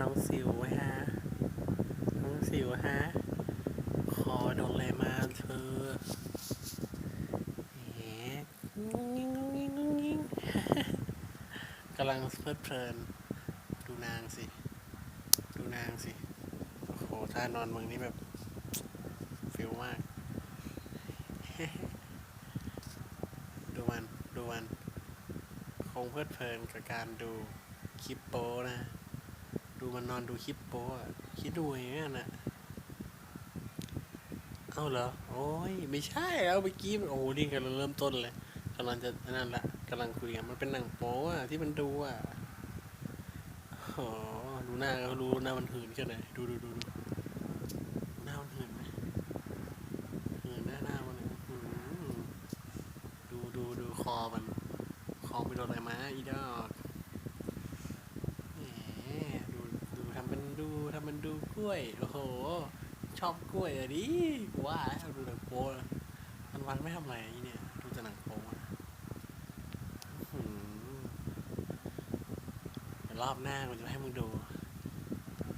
น้องสิวฮะ น้องสิวฮะ คอโดนอะไรมาเธอแหมงุ้งงิ้งงุ้งงิ้งงุ้งงิ้งกำลังเพลิดเพลิน ดูนางสิ ดูนางสิ โอ้โหท่านอนมึงนี่แบบฟิลมาก ดูมัน ดูมัน คงเพลิดเพลินกับการดูคลิปโป้นะ ดูมันนอนดูคลิปโป้คิดดูอย่างนั้นนะเอาเหรอ โอ้ย ไม่ใช่แล้วเมื่อกี้โอ้โหนี่กำลังเริ่มต้นเลยกำลังจะนั่นละกำลังคุยกันมันเป็นหนังโป๊อะที่มันดูอะอ๋อดูหน้าก็รู้หน้ามันหืนแค่ไหนดูดูดูดูหน้ามันหืนไหมหืนหน้าหน้ามันเหือดูดูดูคอมันคอไปโดนอะไรมาอีดอกแหมดูดูทำเป็นดูทำเป็นดูก ล้วย โอ้โห ชอบกล้วยอะดิว่าแล้วดูหนังโป๊นะวันวันไม่ทำอะไรอีเนี่ย ดูแต่หนังโป๊อะอื้อหือเดี๋ยวรอบหน้ากูจะให้มึงดู